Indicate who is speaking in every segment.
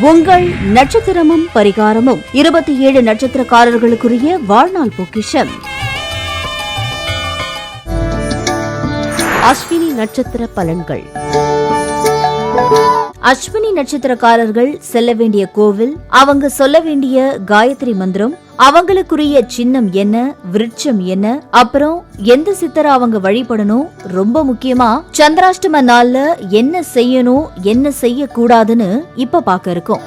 Speaker 1: உங்கள் நட்சத்திரமும் பரிகாரமும் இருபத்தி ஏழு நட்சத்திரக்காரர்களுக்குரிய வாழ்நாள் பொக்கிஷம். அஸ்வினி நட்சத்திர பலன்கள். அஸ்வினி நட்சத்திரக்காரர்கள் செல்ல வேண்டிய கோவில் அவங்க சொல்ல வேண்டிய காயத்ரி மந்திரம் அவங்களுக்குரிய சின்னம் என்ன விருட்சம் என்ன அப்புறம் எந்த சித்தரை அவங்க வழிபடணும் ரொம்ப முக்கியமா சந்திராஷ்டம நாள்ல என்ன செய்யணும் என்ன செய்யக்கூடாதுன்னு இப்ப பார்க்க இருக்கோம்.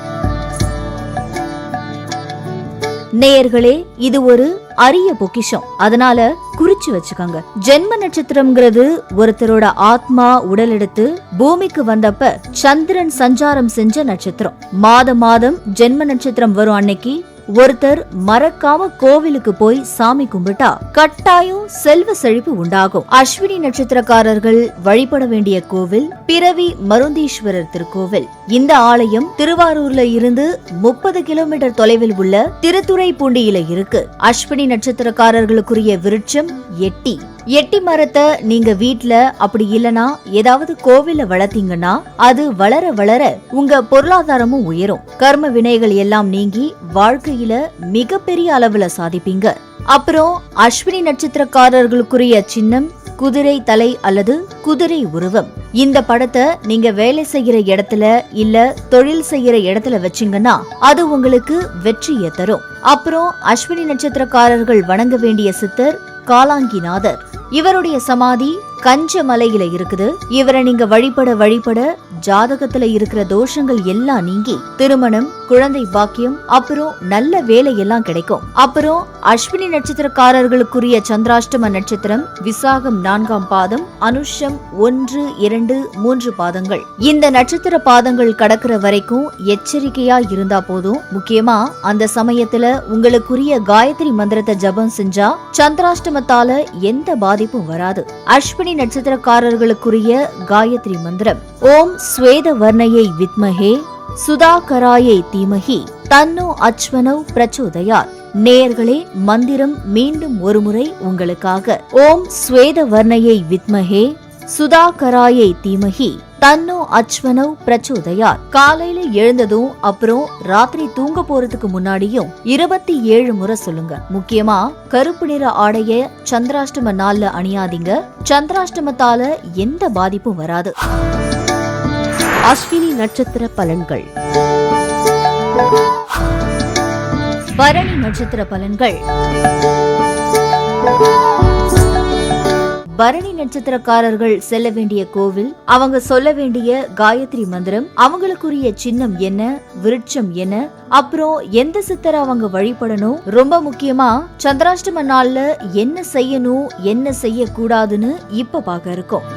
Speaker 1: நேயர்களே இது ஒரு அரிய பொக்கிஷம். அதனால குறிச்சு வச்சுக்கோங்க. ஜென்ம நட்சத்திரம்ங்கிறது ஒருத்தரோட ஆத்மா உடல் எடுத்து பூமிக்கு வந்தப்ப சந்திரன் சஞ்சாரம் செஞ்ச நட்சத்திரம். மாதம் மாதம் ஜென்ம நட்சத்திரம் வரும் அன்னைக்கு ஒருத்தர் மறக்காம கோவிலுக்கு போய் சாமி கும்பிட்டா கட்டாயம் செல்வ செழிப்பு உண்டாகும். அஸ்வினி நட்சத்திரக்காரர்கள் வழிபட வேண்டிய கோவில் பிறவி மருந்தீஸ்வரர் திருக்கோவில். இந்த ஆலயம் திருவாரூர்ல இருந்து முப்பது கிலோமீட்டர் தொலைவில் உள்ள திருத்துறைப்பூண்டியில இருக்கு. அஸ்வினி நட்சத்திரக்காரர்களுக்குரிய விருட்சம் எட்டி. எட்டி மரத்தை நீங்க வீட்ல அப்படி இல்லனா ஏதாவது கோவில வளர்த்தீங்கன்னா அது வளர வளர உங்க பொருளாதாரமும் உயரும். கர்ம வினைகள் எல்லாம் நீங்கி வாழ்க்கையில மிகப்பெரிய அளவுல சாதிப்பீங்க. அப்புறம் அஸ்வினி நட்சத்திரக்காரர்களுக்குரிய சின்னம் குதிரை தலை அல்லது குதிரை உருவம். இந்த படத்தை நீங்க வேலை செய்யற இடத்துல இல்ல தொழில் செய்யற இடத்துல வச்சீங்கன்னா அது உங்களுக்கு வெற்றியை தரும். அப்புறம் அஸ்வினி நட்சத்திரக்காரர்கள் வணங்க வேண்டிய சித்தர் காலாங்கிநாதர். இவருடைய சமாதி கஞ்ச மலையில இருக்குது. இவரை நீங்க வழிபட வழிபட ஜாதகத்துல இருக்கிற தோஷங்கள் எல்லாம் நீங்கி திருமணம் குழந்தை பாக்கியம் அப்புறம் நல்ல வேலை எல்லாம் கிடைக்கும். அப்புறம் அஸ்வினி நட்சத்திரக்காரர்களுக்குரிய சந்திராஷ்டம நட்சத்திரம் விசாகம் நான்காம் பாதம் அனுஷம் ஒன்று இரண்டு மூன்று பாதங்கள். இந்த நட்சத்திர பாதங்கள் கடக்கிற வரைக்கும் எச்சரிக்கையா இருந்தா போதும். முக்கியமா அந்த சமயத்துல உங்களுக்குரிய காயத்ரி மந்திரத்தை ஜபம் செஞ்சா சந்திராஷ்டமத்தால எந்த பாதிப்பும் வராது. அஸ்வினி அஸ்வினி நட்சத்திரக்காரர்களுக்குரிய காயத்ரி மந்திரம். ஓம் ஸ்வேத வர்ணையை வித்மஹே சுதாகராயை தீமகி தன்னோ அச்வனோ பிரச்சோதயார் நேயர்களே மந்திரம் மீண்டும் ஒருமுறை உங்களுக்காக. ஓம் ஸ்வேத வர்ணையை வித்மஹே சுதாகராயை தீமகி தன்னோ அச்வனவ் பிரச்சோதயார். காலையில எழுந்ததும் அப்புறம் ராத்திரி தூங்க போறதுக்கு முன்னாடியும் இருபத்தி ஏழு முறை சொல்லுங்க. முக்கியமா கருப்பு நிற ஆடைய சந்திராஷ்டம நாள்ல அணியாதீங்க. சந்திராஷ்டமத்தால எந்த பாதிப்பும் வராது. அஸ்வினி நட்சத்திர பலன்கள். பரணி நட்சத்திர பலன்கள். பரணி நட்சத்திரக்காரர்கள் செல்ல வேண்டிய கோவில் அவங்க சொல்ல வேண்டிய காயத்ரி மந்திரம் அவங்களுக்குரிய சின்னம் என்ன விருட்சம் என்ன அப்புறம் எந்த சித்தரை அவங்க வழிபடணும் ரொம்ப முக்கியமா சந்திராஷ்டம நாள்ல என்ன செய்யணும் என்ன செய்யக்கூடாதுன்னு இப்ப பாக்க இருக்கோம்.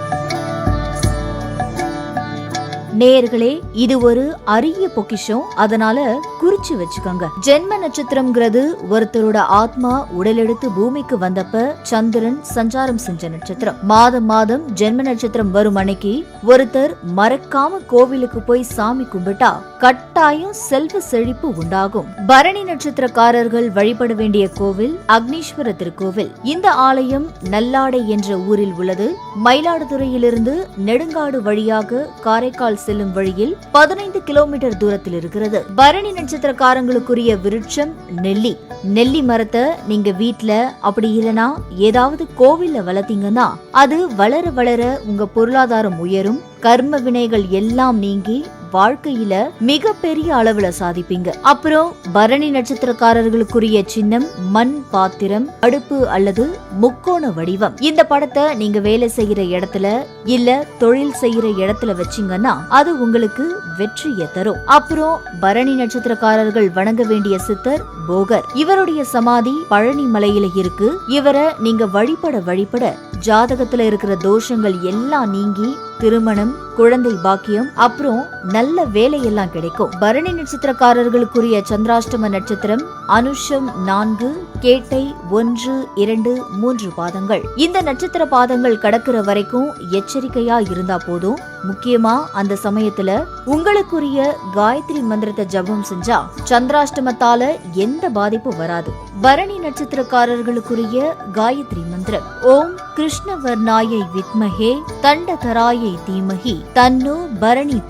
Speaker 1: நேயர்களே இது ஒரு அரிய பொக்கிஷம். அதனால குறிச்சு வச்சுக்கோங்க. ஜென்ம நட்சத்திரம்ங்கிறது ஒருத்தரோட ஆத்மா உடலெடுத்து பூமிக்கு வந்தப்ப சந்திரன் சஞ்சாரம் செஞ்ச நட்சத்திரம். மாதம் மாதம் ஜென்ம நட்சத்திரம் வரும் அன்னைக்கு ஒருத்தர் மறக்காம கோவிலுக்கு போய் சாமி கும்பிட்டா கட்டாயம் செல்வ செழிப்பு உண்டாகும். பரணி நட்சத்திரக்காரர்கள் வழிபட வேண்டிய கோவில் அக்னீஸ்வர திருக்கோவில். இந்த ஆலயம் நல்லாடை என்ற ஊரில் உள்ளது. மயிலாடுதுறையிலிருந்து நெடுங்காடு வழியாக காரைக்கால் செல்லும் வழியில் பதினைந்து கிலோமீட்டர் தூரத்தில் இருக்கிறது. பரணி நட்சத்திரக்காரங்களுக்குரிய விருட்சம் நெல்லி. நெல்லி மரத்தை நீங்க வீட்ல அப்படி இல்லனா ஏதாவது கோவில்ல வளர்த்தீங்கன்னா அது வளர வளர உங்க பொருளாதாரம் உயரும். கர்ம வினைகள் எல்லாம் நீங்கி வாழ்க்கையில மிக பெரிய அளவுல சாதிப்பீங்க. அப்புறம் பரணி நட்சத்திரக்காரர்களுக்குரிய சின்னம் மண் பாத்திரம் அடுப்பு அல்லது முக்கோண வடிவம். இந்த படத்தை நீங்க வேலை செய்யற இடத்துல இல்ல தொழில் செய்யற இடத்துல வச்சீங்கன்னா அது உங்களுக்கு வெற்றியை தரும். அப்புறம் பரணி நட்சத்திரக்காரர்கள் வணங்க வேண்டிய சித்தர் போகர். இவருடைய சமாதி பழனி மலையில இருக்கு. இவரை நீங்க வழிபட வழிபட ஜாதகத்துல இருக்கிற தோஷங்கள் எல்லாம் நீங்கி திருமணம் குழந்தை பாக்கியம் அப்புறம் நல்ல வேலையெல்லாம் கிடைக்கும். பரணி நட்சத்திரக்காரர்களுக்குரிய சந்திராஷ்டம நட்சத்திரம் அனுஷம் நான்கு கேட்டை ஒன்று இரண்டு மூன்று பாதங்கள். இந்த நட்சத்திர பாதங்கள் கடக்கிற வரைக்கும் எச்சரிக்கையா இருந்தா போதும். முக்கியமா அந்த சமயத்துல உங்களுக்குரிய காயத்ரி மந்திரத்தை ஜபம் செஞ்சா சந்திராஷ்டமத்தால எந்த பாதிப்பும் வராது. பரணி நட்சத்திரக்காரர்களுக்குரிய காயத்ரி மந்திரம். ஓம் கிருஷ்ணவர்ணாயை வித்மஹே தண்டதராயை தீமஹி தீமகி பரணி பரணி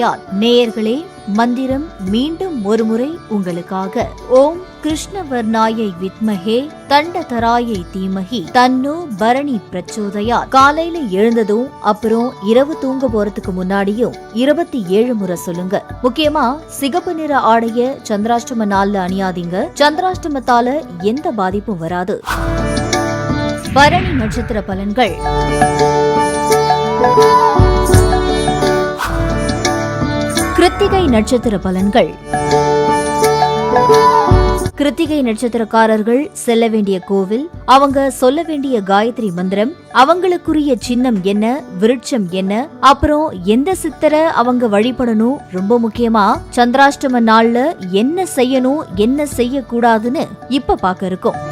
Speaker 1: ஆகையால் நேயர்களே மந்திரம் மீண்டும் ஒருமுறை உங்களுக்காக. ஓம் கிருஷ்ணவர்ணாயை வித்மகே தண்டதராயை தீமகி தன்னோ பரணி பிரச்சோதயா காலையில எழுந்ததும் அப்புறம் இரவு தூங்க போறதுக்கு முன்னாடியும் இருபத்தி ஏழு முறை சொல்லுங்க. முக்கியமா சிகப்பு நிற ஆடைய சந்திராஷ்டம நாள்ல அணியாதீங்க. சந்திராஷ்டமத்தால எந்த பாதிப்பும் வராது. பரணி நட்சத்திர பலன்கள். கிருத்திகை நட்சத்திர பலன்கள். கிருத்திகை நட்சத்திரக்காரர்கள் செல்ல வேண்டிய கோவில் அவங்க சொல்ல வேண்டிய காயத்ரி மந்திரம் அவங்களுக்குரிய சின்னம் என்ன விருட்சம் என்ன அப்புறம் எந்த சித்தரை அவங்க வழிபடணும் ரொம்ப முக்கியமா சந்திராஷ்டம நாள்ல என்ன செய்யணும் என்ன செய்யக்கூடாதுன்னு இப்ப பார்க்க இருக்கோம்.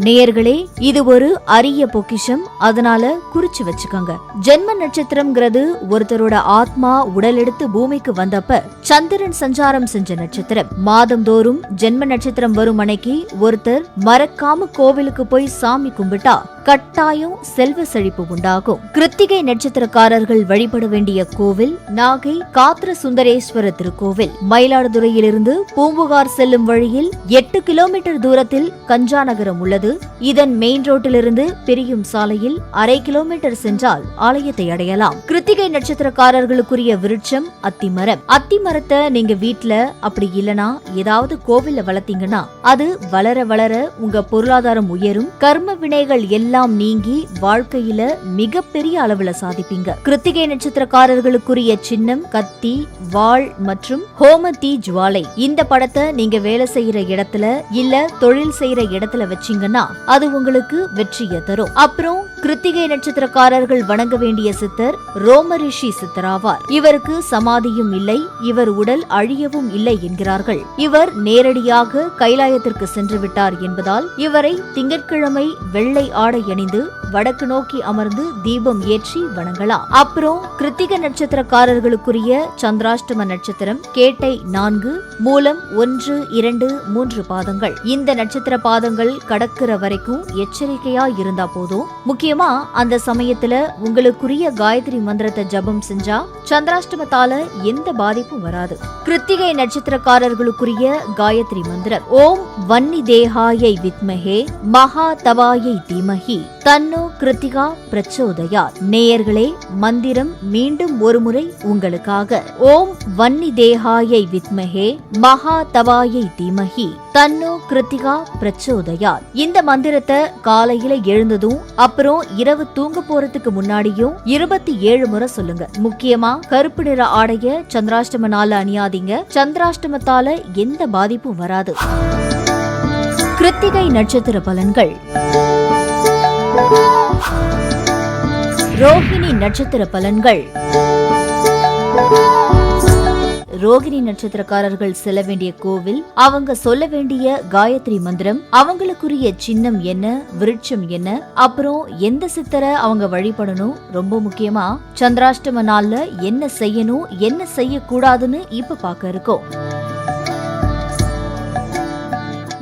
Speaker 1: நேயர்களே இது ஒரு அரிய பொக்கிஷம். அதனால குறிச்சு வச்சுக்கோங்க. ஜென்ம நட்சத்திரம்ங்கிறது ஒருத்தரோட ஆத்மா உடல் எடுத்து பூமிக்கு வந்தப்ப சந்திரன் சஞ்சாரம் செஞ்ச நட்சத்திரம். மாதந்தோறும் ஜென்ம நட்சத்திரம் வரும் அன்னைக்கு ஒருத்தர் மறக்காம கோவிலுக்கு போய் சாமி கும்பிட்டா கட்டாயம் செல்வ செழிப்பு உண்டாகும். கிருத்திகை நட்சத்திரக்காரர்கள் வழிபட வேண்டிய கோவில் நாகை காத்திர சுந்தரேஸ்வர திருக்கோவில். மயிலாடுதுறையிலிருந்து பூம்புகார் செல்லும் வழியில் எட்டு கிலோமீட்டர் தூரத்தில் கஞ்சா நகரம் உள்ளது. இதன் மெயின் ரோட்டிலிருந்து பிரியும் சாலையில் அரை கிலோமீட்டர் சென்றால் ஆலயத்தை அடையலாம். கிருத்திகை நட்சத்திரக்காரர்களுக்குரிய விருட்சம் அத்திமரம். அத்திமரத்தை நீங்க வீட்ல அப்படி இல்லனா ஏதாவது கோவில்ல வளர்த்தீங்கன்னா அது வளர வளர உங்க பொருளாதாரம் உயரும். கர்ம வினைகள் எல்லாம் எல்லாம் நீங்கி வாழ்க்கையில மிகப்பெரிய அளவுல சாதிப்பீங்க. கிருத்திகை நட்சத்திரக்காரர்களுக்குரிய சின்னம் கத்தி வாள் மற்றும் ஹோமதி ஜுவாலை. இந்த படத்தை நீங்க வேலை செய்யற இடத்துல இல்ல தொழில் செய்யற இடத்துல வச்சீங்கன்னா அது உங்களுக்கு வெற்றியை தரும். அப்புறம் கிருத்திகை நட்சத்திரக்காரர்கள் வணங்க வேண்டிய சித்தர் ரோமரிஷி சித்தராவார். இவருக்கு சமாதியும் இல்லை இவர் உடல் அழியவும் இல்லை என்கிறார்கள். இவர் நேரடியாக கைலாயத்திற்கு சென்று விட்டார் என்பதால் இவரை திங்கட்கிழமை வெள்ளை ஆடை அணிந்து வடக்கு நோக்கி அமர்ந்து தீபம் ஏற்றி வணங்கலாம். அப்புறம் கிருத்திக நட்சத்திரக்காரர்களுக்குரிய சந்திராஷ்டம நட்சத்திரம் கேட்டை நான்கு மூலம் ஒன்று இரண்டு மூன்று பாதங்கள். இந்த நட்சத்திர பாதங்கள் கடக்கிற வரைக்கும் எச்சரிக்கையா இருந்தா போதும். முக்கிய முக்கியமா அந்த சமயத்துல உங்களுக்குரிய காயத்ரி மந்திரத்தை ஜபம் செஞ்சா சந்திராஷ்டமத்தால எந்த பாதிப்பும் வராது. கிருத்திகை நட்சத்திரக்காரர்களுக்குரிய காயத்ரி மந்திரம் ஓம் வன்னி தேகாயை வித்மஹே மகா தவாயை தீமஹி தன்னோ கிருத்திகா பிரச்சோதயா நேயர்களே மந்திரம் மீண்டும் ஒருமுறை உங்களுக்காக. ஓம் வன்னி தேகாயை வித்மஹே மகா தவாயை தீமஹி. தன்னோ கிருத்திகா பிரச்சோதயா இந்த மந்திரத்தை காலையில எழுந்ததும் அப்புறம் இரவு தூங்க போறதுக்கு முன்னாடியும் இருபத்தி ஏழு முறை சொல்லுங்க. முக்கியமா கருப்பு நிற ஆடைய சந்திராஷ்டம நாள் அணியாதீங்க. சந்திராஷ்டமத்தால எந்த பாதிப்பும் வராது. கிருத்திகை நட்சத்திர பலன்கள். ரோஹிணி நட்சத்திர பலன்கள். ரோகிணி நட்சத்திரக்காரர்கள் செல்ல வேண்டிய கோவில் அவங்க சொல்ல வேண்டிய காயத்ரி மந்திரம் அவங்களுக்குரிய சின்னம் என்ன விருட்சம் என்ன அப்புறம் எந்த சித்தரை அவங்க வழிபடணும் ரொம்ப முக்கியமா சந்திராஷ்டம நாள்ல என்ன செய்யணும் என்ன செய்யக்கூடாதுன்னு இப்ப பாக்க இருக்கோம்.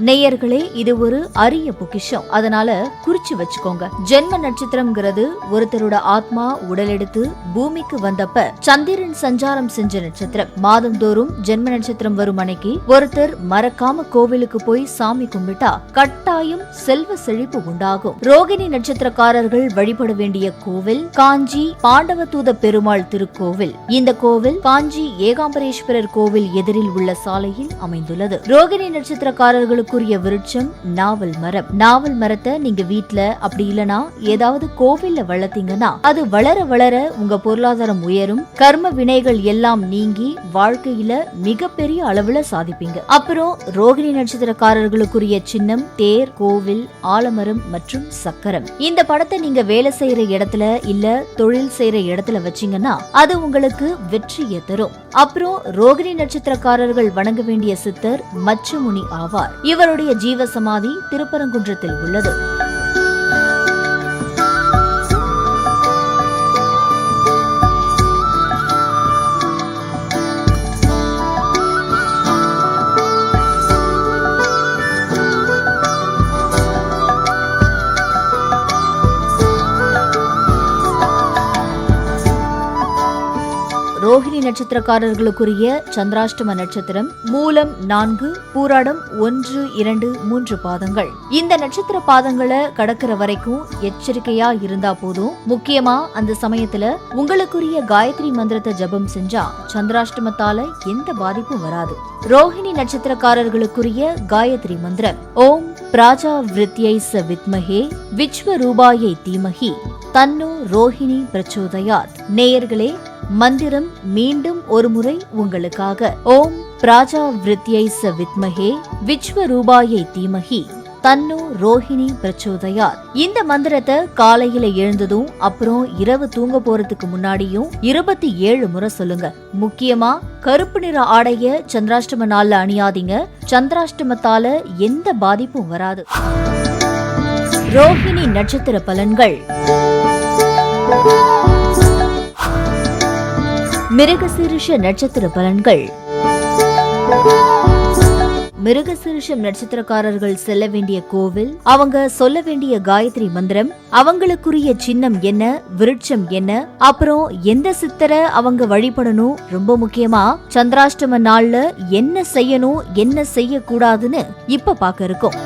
Speaker 1: நேயர்களே இது ஒரு அரிய பொக்கிஷம். அதனால குறிச்சு வச்சுக்கோங்க. ஜென்ம நட்சத்திரம்ங்கிறது ஒருத்தரோட ஆத்மா உடலெடுத்து பூமிக்கு வந்தப்ப சந்திரன் சஞ்சாரம் செஞ்ச நட்சத்திரம். மாதந்தோறும் ஜென்ம நட்சத்திரம் வரும் அன்னைக்கு ஒருத்தர் மறக்காம கோவிலுக்கு போய் சாமி கும்பிட்டா கட்டாயம் செல்வ செழிப்பு உண்டாகும். ரோகிணி நட்சத்திரக்காரர்கள் வழிபட வேண்டிய கோவில் காஞ்சி பாண்டவதூத பெருமாள் திருக்கோவில். இந்த கோவில் காஞ்சி ஏகாம்பரேஸ்வரர் கோவில் எதிரில் உள்ள சாலையில் அமைந்துள்ளது. ரோகிணி நட்சத்திரக்காரர்களுக்கு அதற்குரிய விருட்சம் நாவல் மரம். நாவல் மரத்தை நீங்க வீட்ல அப்படி இல்லனா ஏதாவது கோவில்ல வளர்த்தீங்கன்னா அது வளர வளர உங்க பொருளாதாரம் உயரும். கர்ம வினைகள் எல்லாம் நீங்கி வாழ்க்கையில மிகப்பெரிய அளவுல சாதிப்பீங்க. அப்புறம் ரோகிணி நட்சத்திரக்காரர்களுக்குரிய சின்னம் தேர் கோவில் ஆலமரம் மற்றும் சக்கரம். இந்த படத்தை நீங்க வேலை செய்யற இடத்துல இல்ல தொழில் செய்யற இடத்துல வச்சீங்கன்னா அது உங்களுக்கு வெற்றியை தரும். அப்புறம் ரோகிணி நட்சத்திரக்காரர்கள் வணங்க வேண்டிய சித்தர் மச்சமுனி ஆவார். இவர் இவருடைய ஜீவசமாதி திருப்பரங்குன்றத்தில் உள்ளது. ரோஹிணி நட்சத்திரக்காரர்களுக்குரிய சந்திராஷ்டம நட்சத்திரம் மூலம் நான்கு பூராடம் ஒன்று இரண்டு மூன்று பாதங்கள். இந்த நட்சத்திர பாதங்களை கடக்கிற வரைக்கும் எச்சரிக்கையா இருந்தா போதும். முக்கியமா அந்த சமயத்துல உங்களுக்குரிய காயத்ரி மந்திரத்தை ஜபம் செஞ்சா சந்திராஷ்டமத்தால எந்த பாதிப்பும் வராது. ரோஹிணி நட்சத்திரக்காரர்களுக்குரிய காயத்ரி மந்திரம். ஓம் பிராஜா விருத்தியை ச வித்மஹே விஸ்வரூபாயை தீமகி தன்னு ரோஹிணி பிரச்சோதயாத். நேயர்களே மந்திரம் மீண்டும் ஒருமுறை உங்களுக்காக. ஓம் பிராஜா விருத்தியை ச வித்மஹே விஸ்வரூபாயை தீமகி தன்னு ரோஹிணி பிரச்சோதயார் இந்த மந்திரத்தை காலையில எழுந்ததும் அப்புறம் இரவு தூங்க போறதுக்கு முன்னாடியும் இருபத்தி ஏழு முறை சொல்லுங்க. முக்கியமா கருப்பு நிற ஆடைய சந்திராஷ்டம நாள்ல அணியாதீங்க. சந்திராஷ்டமத்தால எந்த பாதிப்பும் வராது. ரோஹிணி நட்சத்திர பலன்கள். மிருகசீரிஷ நட்சத்திர பலன்கள். மிருகசிருஷம் நட்சத்திரக்காரர்கள் செல்ல வேண்டிய கோவில் அவங்க சொல்ல வேண்டிய காயத்ரி மந்திரம் அவங்களுக்குரிய சின்னம் என்ன விருட்சம் என்ன அப்புறம் எந்த சித்தரை அவங்க வழிபடணும் ரொம்ப முக்கியமா சந்திராஷ்டம நாள்ல என்ன செய்யணும் என்ன செய்யக்கூடாதுன்னு இப்ப பாக்க இருக்கோம்.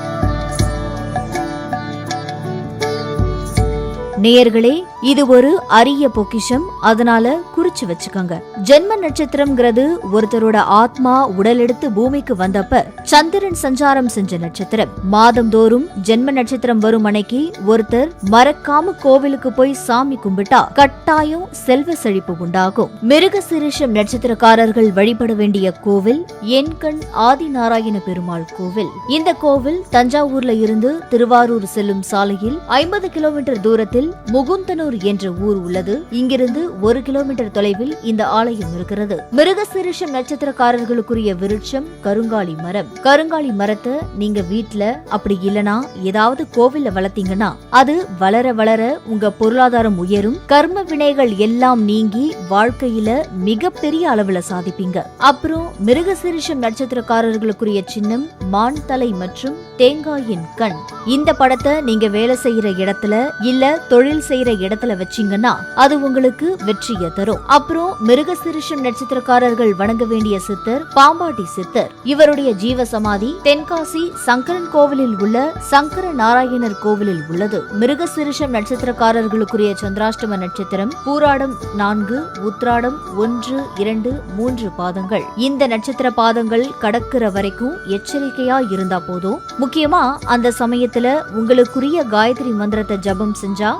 Speaker 1: நேயர்களே இது ஒரு அரிய பொக்கிஷம். அதனால குறிச்சு வச்சுக்கோங்க. ஜென்ம நட்சத்திரம்ங்கிறது ஒருத்தரோட ஆத்மா உடல் எடுத்து பூமிக்கு வந்தப்ப சந்திரன் சஞ்சாரம் செஞ்ச நட்சத்திரம். மாதந்தோறும் ஜென்ம நட்சத்திரம் வரும் அன்னைக்கு ஒருத்தர் மறக்காம கோவிலுக்கு போய் சாமி கும்பிட்டா கட்டாயம் செல்வ செழிப்பு உண்டாகும். மிருக சிரிஷம் நட்சத்திரக்காரர்கள் வழிபட வேண்டிய கோவில் என்கண் ஆதிநாராயண பெருமாள் கோவில். இந்த கோவில் தஞ்சாவூர்ல இருந்து திருவாரூர் செல்லும் சாலையில் ஐம்பது கிலோமீட்டர் தூரத்தில் முகுந்தனூர் என்ற ஊர் உள்ளது. இங்கிருந்து ஒரு கிலோமீட்டர் தொலைவில் இந்த ஆலயம் இருக்கிறது. மிருகசீரிஷம் நட்சத்திரக்காரர்களுக்குரிய விருட்சம் கருங்காலி மரம். கருங்காலி மரத்தை நீங்க வீட்ல அப்படி இல்லனா ஏதாவது கோவில்ல வளர்த்தீங்கன்னா அது வளர வளர உங்க பொருளாதாரம் உயரும். கர்ம வினைகள் எல்லாம் நீங்கி வாழ்க்கையில மிகப்பெரிய அளவுல சாதிப்பீங்க. அப்புறம் மிருகசிரிஷம் நட்சத்திரக்காரர்களுக்குரிய சின்னம் மான் தலை மற்றும் தேங்காயின் கண். இந்த படத்தை நீங்க வேலை செய்யற இடத்துல இல்ல தொழில் செய்யற இடத்துல இடத்துல வச்சீங்கன்னா அது உங்களுக்கு வெற்றியை தரும். அப்புறம் மிருகசிரிஷம் நட்சத்திரக்காரர்கள் வணங்க வேண்டிய சித்தர் பாம்பாட்டி சித்தர். இவருடைய ஜீவ சமாதி தென்காசி சங்கரன் கோவிலில் உள்ள சங்கர நாராயணர் கோவிலில் உள்ளது. மிருகசிரிஷம் நட்சத்திரக்காரர்களுக்குரிய சந்திராஷ்டம நட்சத்திரம் பூராடம் நான்கு உத்ராடம் ஒன்று இரண்டு மூன்று பாதங்கள். இந்த நட்சத்திர பாதங்கள் கடக்கிற வரைக்கும் எச்சரிக்கையா இருந்தா போதும். முக்கியமா அந்த சமயத்துல உங்களுக்குரிய காயத்ரி மந்திரத்தை ஜபம் செஞ்சா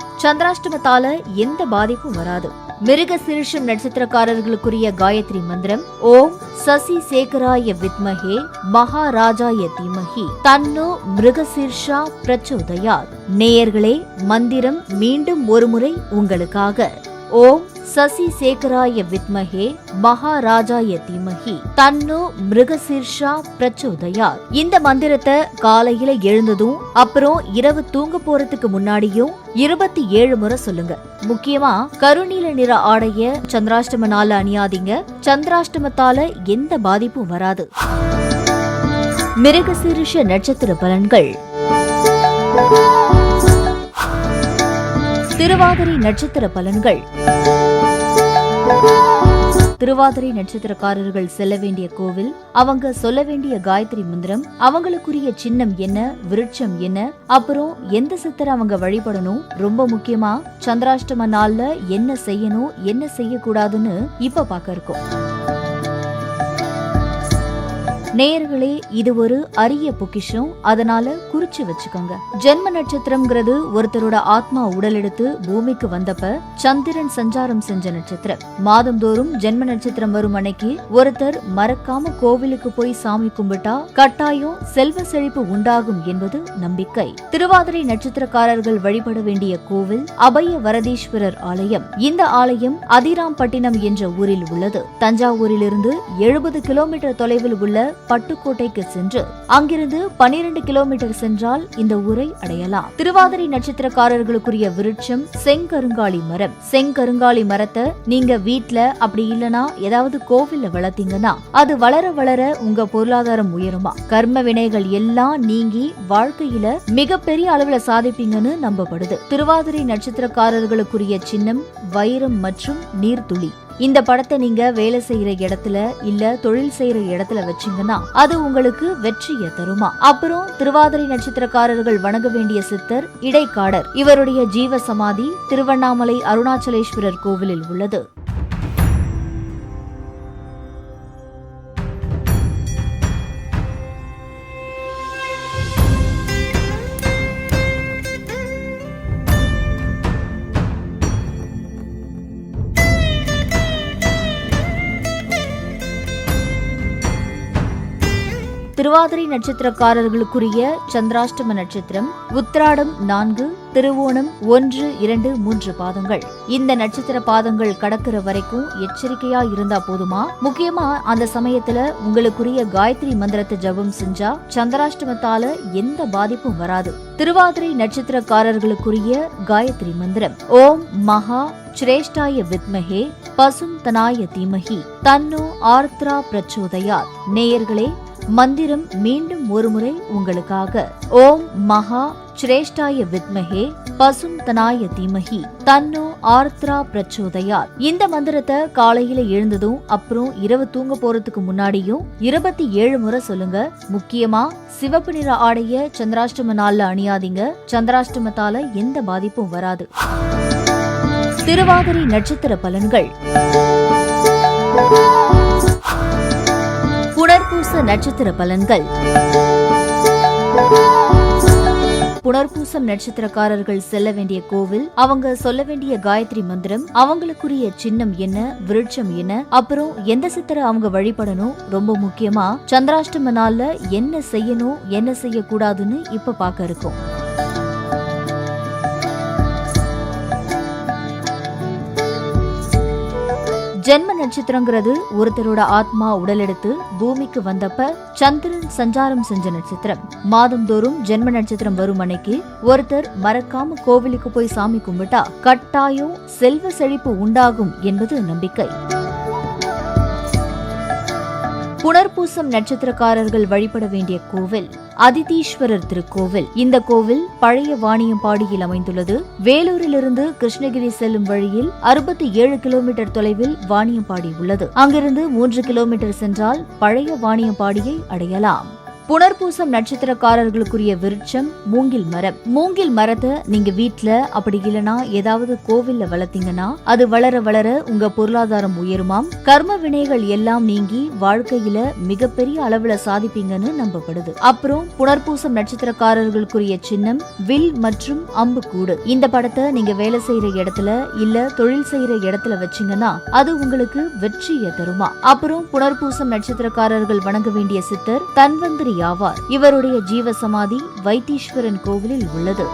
Speaker 1: மந்திரத்தால எந்த பாதிப்பும் வராது. மிருக சிருஷம் நட்சத்திரக்காரர்களுக்குரிய காயத்ரி மந்திரம் ஓம் சசி சேகராய வித்மஹே மகாராஜாய தீமஹி. தன்னோ மிருகசீர்ஷா பிரச்சோதயாத். நேயர்களே மந்திரம் மீண்டும் ஒருமுறை உங்களுக்காக. ஓம் சசி சேகராய வித்மகே மகாராஜாய தீமகி தன்னு மிருகசீர்ஷா பிரச்சோதயா இந்த மந்திரத்தை காலையில எழுந்ததும் அப்புறம் இரவு தூங்க போறதுக்கு முன்னாடியும் இருபத்தி ஏழு முறை சொல்லுங்க. முக்கியமா கருநீல நிற ஆடைய சந்திராஷ்டம நாள் அணியாதீங்க. சந்திராஷ்டமத்தால எந்த பாதிப்பும் வராது. மிருகசீரிஷ நட்சத்திர பலன்கள். திருவாதிரை நட்சத்திர பலன்கள். திருவாதிரை நட்சத்திரக்காரர்கள் செல்ல வேண்டிய கோவில் அவங்க சொல்ல வேண்டிய காயத்ரி மந்திரம் அவங்களுக்குரிய சின்னம் என்ன விருட்சம் என்ன அப்புறம் எந்த சித்தர் அவங்க வழிபடணும் ரொம்ப முக்கியமா சந்திராஷ்டம நாள்ல என்ன செய்யணும் என்ன செய்யக்கூடாதுன்னு இப்ப பாக்க இருக்கோம். நேயர்களே இது ஒரு அரிய பொக்கிஷம். அதனால குறிச்சு வச்சுக்கோங்க. ஜென்ம நட்சத்திரம்ங்கிறது ஒருத்தரோட ஆத்மா உடலெடுத்து பூமிக்கு வந்தப்ப சந்திரன் சஞ்சாரம் செஞ்ச நட்சத்திரம். மாதந்தோறும் ஜென்ம நட்சத்திரம் வரும் அன்னைக்கு ஒருத்தர் மறக்காம கோவிலுக்கு போய் சாமி கும்பிட்டா கட்டாயம் செல்வ செழிப்பு உண்டாகும் என்பது நம்பிக்கை. திருவாதிரை நட்சத்திரக்காரர்கள் வழிபட வேண்டிய கோவில் அபய வரதீஸ்வரர் ஆலயம். இந்த ஆலயம் அதிராம்பட்டினம் என்ற ஊரில் உள்ளது. தஞ்சாவூரிலிருந்து எழுபது கிலோமீட்டர் தொலைவில் உள்ள பட்டுக்கோட்டைக்கு சென்று அங்கிருந்து பனிரெண்டு கிலோமீட்டர் சென்றால் இந்த ஊரை அடையலாம். திருவாதிரை நட்சத்திரக்காரர்களுக்குரிய விருட்சம் செங்கருங்காலி மரம். செங்கருங்காலி மரத்தை நீங்க வீட்ல அப்படி இல்லனா ஏதாவது கோவில்ல வளர்த்தீங்கன்னா அது வளர வளர உங்க பொருளாதாரம் உயருமா? கர்ம வினைகள் எல்லாம் நீங்கி வாழ்க்கையில மிகப்பெரிய அளவுல சாதிப்பீங்கன்னு நம்பப்படுது. திருவாதிரை நட்சத்திரக்காரர்களுக்குரிய சின்னம் வைரம் மற்றும் நீர்த்துளி. இந்த படத்தை நீங்க வேலை செய்யற இடத்துல இல்ல தொழில் செய்யற இடத்துல வச்சீங்கன்னா அது உங்களுக்கு வெற்றியை தருமா? அப்புறம் திருவாதிரை நட்சத்திரக்காரர்கள் வணங்க வேண்டிய சித்தர் இடைக்காடர். இவருடைய ஜீவ சமாதி திருவண்ணாமலை அருணாச்சலேஸ்வரர் கோவிலில் உள்ளது. திருவாதிரை நட்சத்திரக்காரர்களுக்குரிய சந்திராஷ்டம நட்சத்திரம் உத்திராடம் நான்கு திருவோணம் ஒன்று இரண்டு மூன்று பாதங்கள். இந்த நட்சத்திர பாதங்கள் கடக்கிற வரைக்கும் எச்சரிக்கையா இருந்தா போதுமா? முக்கியமா அந்த சமயத்துல உங்களுக்குரிய காயத்ரி மந்திரத்தை ஜபம் செஞ்சா சந்திராஷ்டமத்தால எந்த பாதிப்பும் வராது. திருவாதிரை நட்சத்திரக்காரர்களுக்குரிய காயத்ரி மந்திரம். ஓம் மகா சிரேஷ்டாய வித்மஹே பசும் தனாய தீமஹி தன்னோ ஆர்த்ரா பிரச்சோதயாத். நேயர்களே மந்திரம் மீண்டும் ஒருமுறை உங்களுக்காக. ஓம் மகா சிரேஷ்டாய வித்மகே பசும் தனாய தீமகி தன்னோ ஆர்த்ரா பிரச்சோதையார் இந்த மந்திரத்தை காலையில எழுந்ததும் அப்புறம் இரவு தூங்க போறதுக்கு முன்னாடியும் இருபத்தி ஏழு முறை சொல்லுங்க. முக்கியமா சிவப்பு நிற ஆடைய சந்திராஷ்டம நாள்ல அணியாதீங்க. சந்திராஷ்டமத்தால எந்த பாதிப்பும் வராது. திருவாதிரை நட்சத்திர பலன்கள். புனர்பூச நட்சத்திர பலன்கள். புனர்பூசம் நட்சத்திரக்காரர்கள் செல்ல வேண்டிய கோவில் அவங்க சொல்ல வேண்டிய காயத்ரி மந்திரம் அவங்களுக்குரிய சின்னம் என்ன விருட்சம் என்ன அப்புறம் எந்த சித்தரை அவங்க வழிபடணும் ரொம்ப முக்கியமா சந்திராஷ்டம நாள்ல என்ன செய்யணும் என்ன செய்யக்கூடாதுன்னு இப்ப பார்க்க இருக்கோம். ஜென்ம நட்சத்திரங்கிறது ஒருத்தரோட ஆத்மா உடலெடுத்து பூமிக்கு வந்தப்ப சந்திரன் சஞ்சாரம் செஞ்ச நட்சத்திரம். மாதந்தோறும் ஜென்ம நட்சத்திரம் வரும் அன்னைக்கு ஒருத்தர் மறக்காம கோவிலுக்கு போய் சாமி கும்பிட்டா கட்டாயம் செல்வ செழிப்பு உண்டாகும் என்பது நம்பிக்கை. புனர்பூசம் நட்சத்திரக்காரர்கள் வழிபட வேண்டிய கோவில் அதிதீஸ்வரர் திருக்கோவில். இந்த கோவில் பழைய வாணியம்பாடியில் அமைந்துள்ளது. வேலூரிலிருந்து கிருஷ்ணகிரி செல்லும் வழியில் அறுபத்தி ஏழு கிலோமீட்டர் தொலைவில் வாணியம்பாடி உள்ளது. அங்கிருந்து மூன்று கிலோமீட்டர் சென்றால் பழைய வாணியம்பாடியை அடையலாம். புனர்பூசம் நட்சத்திரக்காரர்களுக்குரிய விருட்சம் மூங்கில் மரம். மூங்கில் மரத்தை நீங்க வீட்டுல அப்படி இல்லனா ஏதாவது கோவில்ல வளர்த்தீங்கன்னா அது வளர வளர உங்க பொருளாதாரம் உயருமாம். கர்ம வினைகள் எல்லாம் நீங்கி வாழ்க்கையில மிகப்பெரிய அளவுல சாதிப்பீங்கன்னு நம்பப்படுது. அப்புறம் புனர்பூசம் நட்சத்திரக்காரர்களுக்குரிய சின்னம் வில் மற்றும் அம்பு கூடு இந்த படத்தை நீங்க வேலை செய்யற இடத்துல இல்ல தொழில் செய்யற இடத்துல வச்சீங்கன்னா அது உங்களுக்கு வெற்றியை தருமா? அப்புறம் புனர்பூசம் நட்சத்திரக்காரர்கள் வணங்க வேண்டிய சித்தர் தன்வந்திரி யாவார். இவருடைய ஜீவ சமாதி வைத்தீஸ்வரன் கோவிலில் உள்ளது.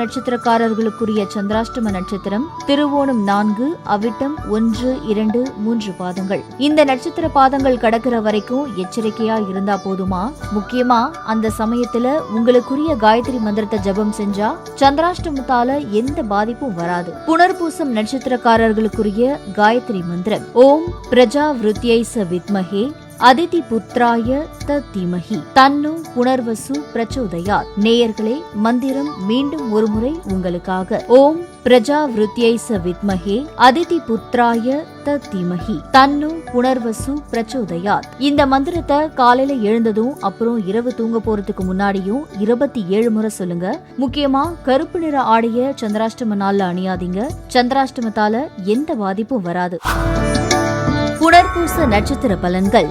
Speaker 1: நட்சத்திரக்காரர்களுக்குரிய சந்திராஷ்டம நட்சத்திரம் திருவோணம் நான்கு அவிட்டம் ஒன்று இரண்டு மூன்று பாதங்கள். இந்த நட்சத்திர பாதங்கள் கடக்கிற வரைக்கும் எச்சரிக்கையா இருந்தா போதுமா? முக்கியமா அந்த சமயத்துல உங்களுக்குரிய காயத்ரி மந்திரத்தை ஜபம் செஞ்சா சந்திராஷ்டமத்தால எந்த பாதிப்பும் வராது. புனர்பூசம் நட்சத்திரக்காரர்களுக்குரிய காயத்ரி மந்திரம். ஓம் பிரஜா விருத்தியை ச வித்மகே. அதிதி புத்திராய தீமஹி தன்னு புனர்வசு பிரச்சோதயாத். நேயர்களே மந்திரம் மீண்டும் ஒருமுறை உங்களுக்காக. ஓம் பிரஜா ச வித்மகே அதிதி புத்திராய தீமஹி தன்னு புனர்வசு பிரச்சோதயாத். இந்த மந்திரத்தை காலையில எழுந்ததும் அப்புறம் இரவு தூங்க போறதுக்கு முன்னாடியும் இருபத்தி ஏழு முறை சொல்லுங்க. முக்கியமா கருப்பு நிற ஆடைய சந்திராஷ்டம நாள்ல அணியாதீங்க. சந்திராஷ்டமத்தால எந்த பாதிப்பும் வராது. புனர்பூச நட்சத்திர பலன்கள்.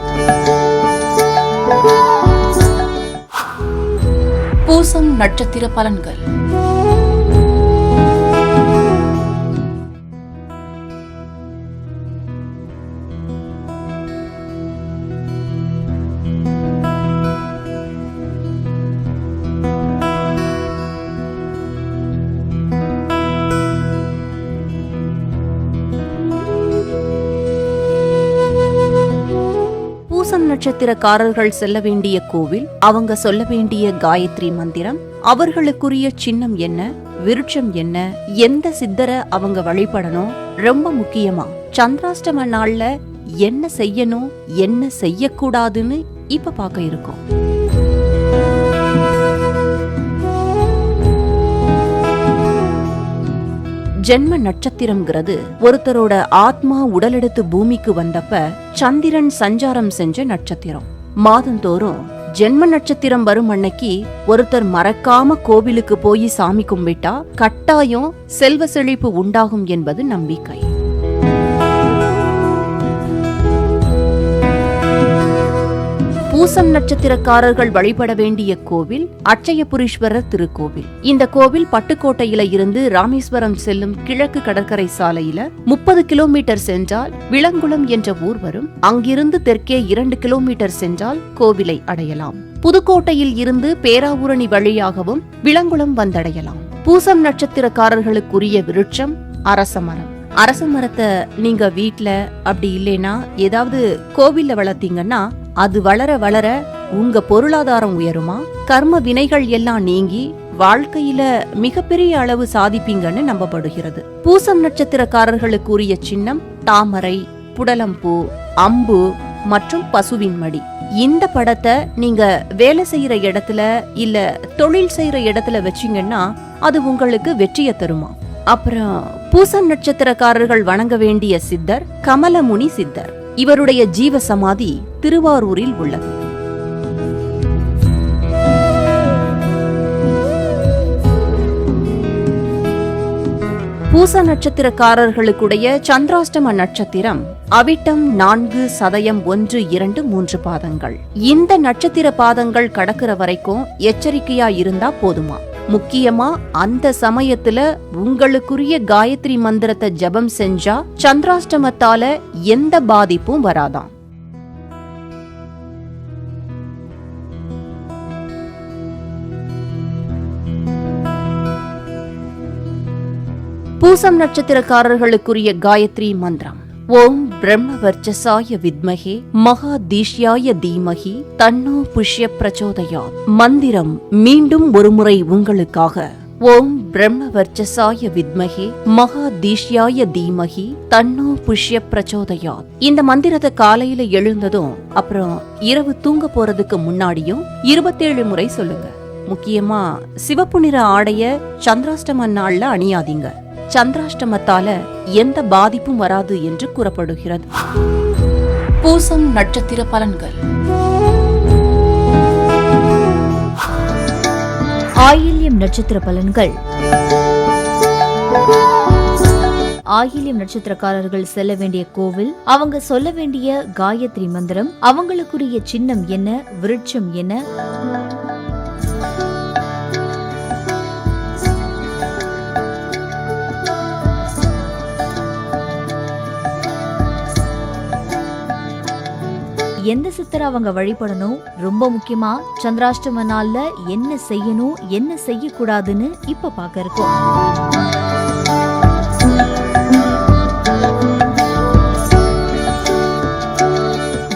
Speaker 2: பூசம் நட்சத்திர பலன்கள். நட்சத்திரக்காரர்கள் செல்ல வேண்டிய கோவில் அவங்க சொல்ல வேண்டிய காயத்ரி மந்திரம் அவர்களுக்குரிய சின்னம் என்ன விருட்சம் என்ன எந்த சித்தரை அவங்க வழிபடணும் ரொம்ப முக்கியமா சந்திராஷ்டம நாள்ல என்ன செய்யணும் என்ன செய்யக்கூடாதுன்னு இப்ப பார்க்க இருக்கோம். ஜென்ம நட்சத்திரம்ங்கிறது ஒருத்தரோட ஆத்மா உடலெடுத்து பூமிக்கு வந்தப்ப சந்திரன் சஞ்சாரம் செஞ்ச நட்சத்திரம். மாதந்தோறும் ஜென்ம நட்சத்திரம் வரும் அன்னைக்கு ஒருத்தர் மறக்காம கோவிலுக்கு போய் சாமி கும்பிட்டா கட்டாயம் செல்வ செழிப்பு உண்டாகும் என்பது நம்பிக்கை. பூசம் நட்சத்திரக்காரர்கள் வழிபட வேண்டிய கோவில் அட்சயபுரீஸ்வரர் திருக்கோவில். இந்த கோவில் பட்டுக்கோட்டையில இருந்து ராமேஸ்வரம் செல்லும் கிழக்கு கடற்கரை சாலையில முப்பது கிலோமீட்டர் சென்றால் விளங்குளம் என்ற ஊர் வரும். அங்கிருந்து தெற்கே இரண்டு கிலோமீட்டர் சென்றால் கோவிலை அடையலாம். புதுக்கோட்டையில் இருந்து பேராவூரணி வழியாகவும் விளங்குளம் வந்தடையலாம். பூசம் நட்சத்திரக்காரர்களுக்குரிய விருட்சம் அரச மரம். அரச மரத்தை நீங்க வீட்ல அப்படி இல்லைன்னா ஏதாவது கோவில்ல வளர்த்தீங்கன்னா அது வளர வளர உங்க பொருளாதாரம் உயருமா? கர்ம வினைகள் எல்லாம் நீங்கி வாழ்க்கையில மிகப்பெரிய அளவு சாதிப்பீங்கன்னு நம்பப்படுகிறது. பூசம் நட்சத்திரக்காரர்களுக்குரிய சின்னம் தாமரை புடலம்பூ அம்பு மற்றும் பசுவின் மடி. இந்த படத்தை நீங்க வேலை செய்யற இடத்துல இல்ல தொழில் செய்யற இடத்துல வச்சீங்கன்னா அது உங்களுக்கு வெற்றியை தருமா? அப்புறம் பூசம் நட்சத்திரக்காரர்கள் வணங்க வேண்டிய சித்தர் கமலமுனி சித்தர். இவருடைய ஜீவ சமாதி திருவாரூரில் உள்ளது. பூச நட்சத்திரக்காரர்களுக்குடைய சந்திராஷ்டம நட்சத்திரம் அவிட்டம் நான்கு சதயம் ஒன்று இரண்டு மூன்று பாதங்கள். இந்த நட்சத்திர பாதங்கள் கடக்கிற வரைக்கும் எச்சரிக்கையா இருந்தா போதுமா? முக்கியமா அந்த சமயத்துல உங்களுக்குரிய காயத்ரி மந்திரத்தை ஜெபம் செஞ்சா சந்திராஷ்டமத்தால எந்த பாதிப்பும் வராதாம். பூசம் நட்சத்திரக்காரர்களுக்குரிய காயத்ரி மந்திரம். ஓம் பிரம்ம வர்ச்சசாய வித்மகே மகா தீஷ்யாய தீமகி தன்னோ புஷ்ய பிரச்சோதயா. மந்திரம் மீண்டும் ஒருமுறை உங்களுக்காக. ஓம் பிரம்ம வர்ச்சசாய வித்மகே மகா தீஷ்யாய தீமகி தன்னோ புஷ்ய பிரச்சோதயா. இந்த மந்திரத்தை காலையில எழுந்ததும் அப்புறம் இரவு தூங்க போறதுக்கு முன்னாடியும் இருபத்தேழு முறை சொல்லுங்க. முக்கியமா சிவப்பு நிற ஆடைய சந்திராஷ்டம நாள்ல அணியாதீங்க. சந்திராஷ்டமத்தால எந்த பாதிப்பும் வராது என்று கூறப்படுகிறது. பூசம் நட்சத்திர பலன்கள்.
Speaker 1: ஆயில்யம் நட்சத்திர பலன்கள். ஆயில்யம் நட்சத்திரக்காரர்கள் செல்ல வேண்டிய கோவில் அவங்க சொல்ல வேண்டிய காயத்ரி மந்திரம் அவங்களுக்குரிய சின்னம் என்ன விருட்சம் என்ன? எந்த சித்தரை அவங்க வழிபடணும்? ரொம்ப முக்கியமா சந்திராஷ்டம நாள்ல என்ன செய்யணும் என்ன செய்யக்கூடாதுன்னு இப்ப பார்க்க இருக்கோம்.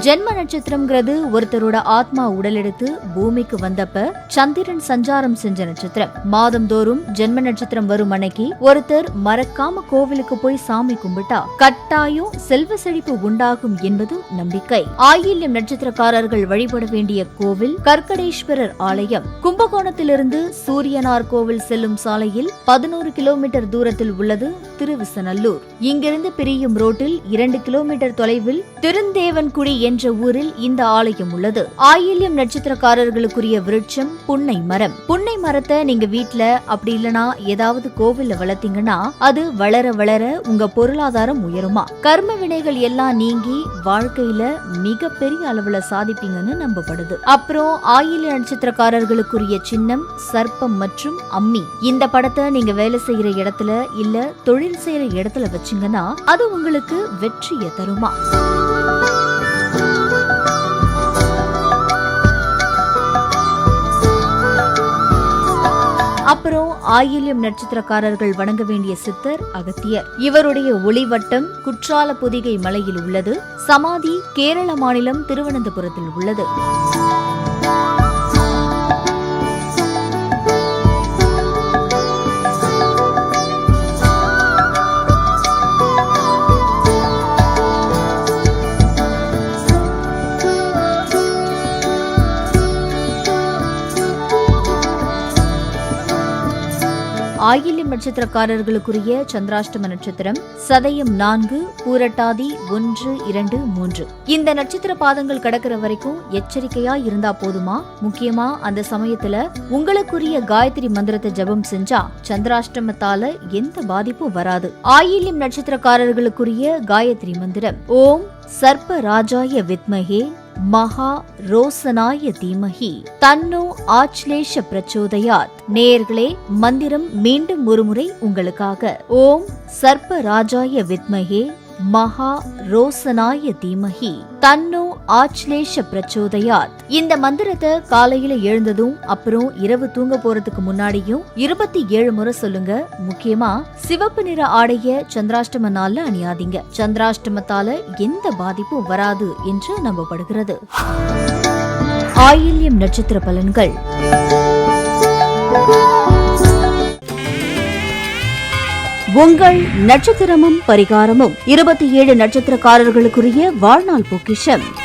Speaker 1: ஜென்ம நட்சத்திரம்ங்கிறது ஒருத்தரோட ஆத்மா உடலெடுத்து பூமிக்கு வந்தப்ப சந்திரன் சஞ்சாரம் செஞ்ச நட்சத்திரம். மாதந்தோறும் ஜென்ம நட்சத்திரம் வரும் அன்னைக்கு ஒருத்தர் மறக்காம கோவிலுக்கு போய் சாமி கும்பிட்டா கட்டாயம் செல்வ செழிப்பு உண்டாகும் என்பது நம்பிக்கை. ஆயில்யம் நட்சத்திரக்காரர்கள் வழிபட வேண்டிய கோவில் கற்கடேஸ்வரர் ஆலயம். கும்பகோணத்திலிருந்து சூரியனார் கோவில் செல்லும் சாலையில் பதினோரு கிலோமீட்டர் தூரத்தில் உள்ளது திருவிசநல்லூர். இங்கிருந்து பிரியும் ரோட்டில் இரண்டு கிலோமீட்டர் தொலைவில் திருந்தேவன்குடி என்ற ஊரில் இந்த ஆலயம் உள்ளது. ஆயில்யம் நட்சத்திரக்காரர்களுக்குரிய விருட்சம் புன்னை மரம். புன்னை மரத்தை நீங்க வீட்ல அப்படி இல்லனா ஏதாவது கோவில்ல வளர்த்தீங்கன்னா அது வளர வளர உங்க பொருளாதாரம் உயருமா? கர்ம வினைகள் எல்லாம் நீங்கி வாழ்க்கையில மிக பெரிய அளவுல சாதிப்பீங்கன்னு நம்பப்படுது. அப்புறம் ஆயில்ய நட்சத்திரக்காரர்களுக்குரிய சின்னம் சர்ப்பம் மற்றும் அம்மி. இந்த படத்தை நீங்க வேலை செய்யற இடத்துல இல்ல தொழில் செய்யற இடத்துல வச்சீங்கன்னா அது உங்களுக்கு வெற்றியை தருமா? அப்புறம் ஆயில்யம் நட்சத்திரக்காரர்கள் வணங்க வேண்டிய சித்தர் அகத்தியர். இவருடைய ஒளிவட்டம் குற்றால பொதிகை மலையில் உள்ளது. சமாதி கேரள மாநிலம் திருவனந்தபுரத்தில் உள்ளது. ஆயில்யம் நட்சத்திரக்காரர்களுக்குரிய சந்திராஷ்டம நட்சத்திரம் சதயம் நான்கு பூரட்டாதி ஒன்று இரண்டு மூன்று. இந்த நட்சத்திர பாதங்கள் கடக்கிற வரைக்கும் எச்சரிக்கையா இருந்தா போதுமா? முக்கியமா அந்த சமயத்துல உங்களுக்குரிய காயத்ரி மந்திரத்தை ஜெபம் செஞ்சா சந்திராஷ்டமத்தால எந்த பாதிப்பும் வராது. ஆயில்யம் நட்சத்திரக்காரர்களுக்குரிய காயத்ரி மந்திரம் ஓம் சர்ப ராஜாய வித்மகே மகா ரோசனாய தீமகி. தன்னோ ஆச்லேஷ பிரச்சோதயாத். நேயர்களே மந்திரம் மீண்டும் ஒருமுறை உங்களுக்காக. ஓம் சர்ப்பராஜாய வித்மகே. மகா ரோசனாய தீமகி. தன்னோ ஆச்லேஷ பிரச்சோதயாத். இந்த மந்திரத்தை காலையில எழுந்ததும் அப்புறம் இரவு தூங்க போறதுக்கு முன்னாடியும் இருபத்தி ஏழு முறை சொல்லுங்க. முக்கியமா சிவப்பு நிற ஆடைய சந்திராஷ்டம நாள்ல அணியாதீங்க. சந்திராஷ்டமத்தால எந்த பாதிப்பும் வராது என்று நம்பப்படுகிறது. ஆயில்யம் நட்சத்திர பலன்கள். உங்கள் நட்சத்திரமும் பரிகாரமும். இருபத்தி ஏழு நட்சத்திரக்காரர்களுக்குரிய வாழ்நாள் பொக்கிஷம்.